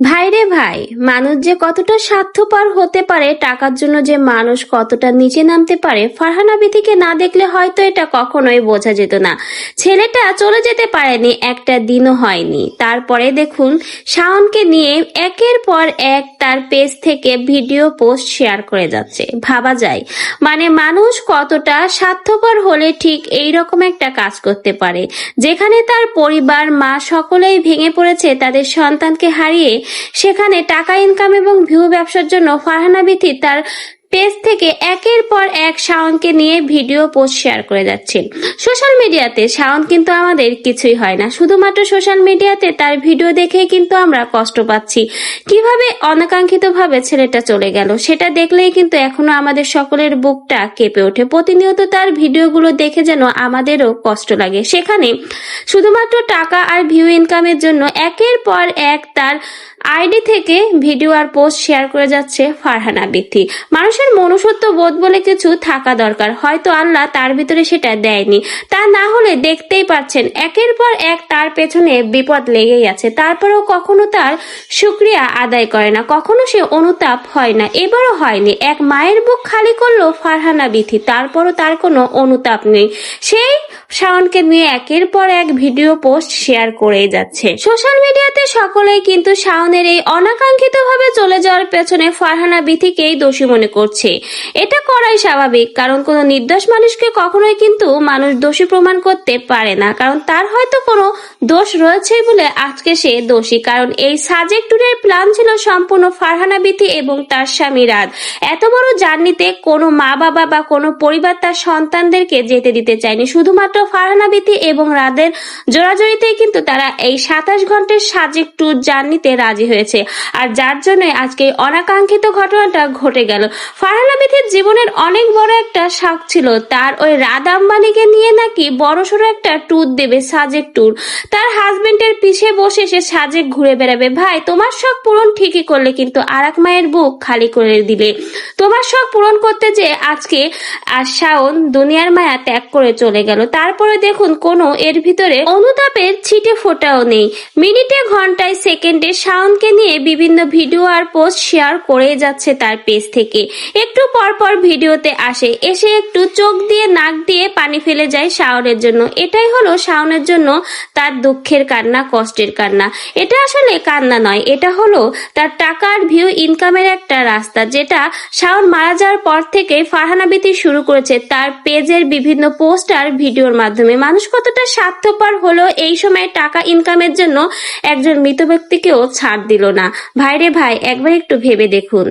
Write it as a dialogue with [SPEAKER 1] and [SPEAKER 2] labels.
[SPEAKER 1] ভাইরে ভাই, মানুষ যে কতটা স্বার্থপর হতে পারে, টাকার জন্য যে মানুষ কতটা নিচে নামতে পারে, ফারহানা বিথিকে না দেখলে হয়তো এটা কখনোই বোঝা যেত না। ছেলেটা চলে যেতে পারেনি, একটা দিনও হয়নি। তারপরে দেখুন, শাওনকে নিয়ে একের পর এক তার পেজ থেকে ভিডিও পোস্ট শেয়ার করে যাচ্ছে। ভাবা যায় মানে মানুষ কতটা স্বার্থপর হলে ঠিক এই রকম একটা কাজ করতে পারে। যেখানে তার পরিবার, মা সকলেই ভেঙে পড়েছে, তাদের সন্তানকে হারিয়ে সেখানে টাকা ইনকাম এবং ভিউ ব্যবসার জন্য ফারহানা বিথি তার পেজ থেকে একের পর এক শাওনকে নিয়ে ভিডিও পোস্ট শেয়ার করে যাচ্ছেন। সোশ্যাল মিডিয়াতে শাওন কিন্তু আমাদের কিছুই হয় না। শুধুমাত্র সোশ্যাল মিডিয়াতে তার ভিডিও দেখেই কিন্তু আমরা কষ্ট পাচ্ছি। কীভাবে অনাকাঙ্ক্ষিতভাবে ছেলেটা চলে গেল সেটা দেখলেই কিন্তু এখনও আমাদের সকলের বুকটা কেঁপে ওঠে। প্রতিনিয়ত তার ভিডিওগুলো দেখে যেন আমাদেরও কষ্ট লাগে। সেখানে শুধুমাত্র টাকা আর ভিউ ইনকামের জন্য একের পর এক তার আইডি থেকে ভিডিও আর পোস্ট শেয়ার করে যাচ্ছে ফারহানা বিথি মানুষের মনুষ্যত্ব বোধ বলে কিছু থাকা দরকার। হয়তো আল্লাহ তার ভিতরে সেটা দেয়নি। তা না হলে দেখতেই পাচ্ছেন একের পর এক তার পেছনে বিপদ লেগেই আছে। তারপরেও কখনো তার শুক্রিয়া আদায় করে না, কখনো সে অনুতাপ হয় না। এবারও হয়নি। এক মায়ের বুক খালি করল ফারহানা বিথি তারপরও তার কোনো অনুতাপ নেই। সেই শাওনকে নিয়ে একের পর এক ভিডিও পোস্ট শেয়ার করেই যাচ্ছে। সোশ্যাল মিডিয়াতে সকলেই কিন্তু শাওনের এই অনাকাঙ্ক্ষিত ভাবে চলে যাওয়ার পেছনে ফারহানা বিথিকেই দোষী মনে করছে। এটা করাই স্বাভাবিক, কারণ কোনো নির্দোষ মানুষকে কখনোই কিন্তু মানুষ দোষী প্রমাণ করতে পারে না, কারণ তার হয়তো কোনো দোষ রয়েছে বলে আজকে সে দোষী, কারণ এই সাজেক ট্যুরের প্ল্যান ছিল সম্পূর্ণ ফারহানা বিথি এবং তার স্বামী রাত এত বড় জার্নিতে কোনো মা বাবা বা কোনো পরিবার তার সন্তানদেরকে যেতে দিতে চায়নি, শুধুমাত্র ফারহানা এবং রাদের জোড়াজড়িতেই কিন্তু তারা এই সাতাশ ঘণ্টার সাজেক ট্যুর জার্নিতে রাজি হয়েছে। আর যার জন্য আজকে অনাকাঙ্ক্ষিত ঘটনাটা ঘটে গেল। ফারহানা বিথির জীবনের অনেক বড় একটা শখ ছিল। তার ওই রাত আম্বানিকে নিয়ে নাকি বড়সড় একটা ট্যুর দেবে সাজেক ট্যুর তার হাজবেন্ডের পিছে বসে সে সাজেক ঘুরে বেড়াবে। ভাই, তোমার শখ পূরণ ঠিকই করলে কিন্তু আর এক মায়ের বুক খালি করে দিলে। তোমার শখ পূরণ করতে যে আজকে আর শাওন দুনিয়ার মায়া ত্যাগ করে চলে গেল। তারপরে দেখুন কোনো এর ভিতরে অনুতাপের ছিটে ফোটাও নেই। মিনিটে ঘন্টায় সেকেন্ডে শাওনকে নিয়ে বিভিন্ন ভিডিও আর পোস্ট শেয়ার করে যাচ্ছে তার পেজ থেকে। একটু পর পর ভিডিওতে আসে, এসে একটু চোখ দিয়ে, নাক দিয়ে পানি ফেলে যায় শাওনের জন্য। এটাই হলো শাওনের জন্য তার দুঃখের কান্না, কষ্টের কান্না। এটা আসলে কান্না নয়, এটা হলো তার টাকার ভিউ, ইনকামের একটা রাস্তা, যেটা শাওন মারা যাওয়ার পর থেকে ফারহানা বিতি শুরু করেছে। তার পেজের বিভিন্ন পোস্ট আর ভিডিওর মাধ্যমে। মানুষ কতটা স্বার্থপর হলো এই সময় টাকা ইনকামের জন্য একজন মৃত ব্যক্তিকেও ছাড় দিল না। ভাইরে ভাই, একবার একটু ভেবে দেখুন।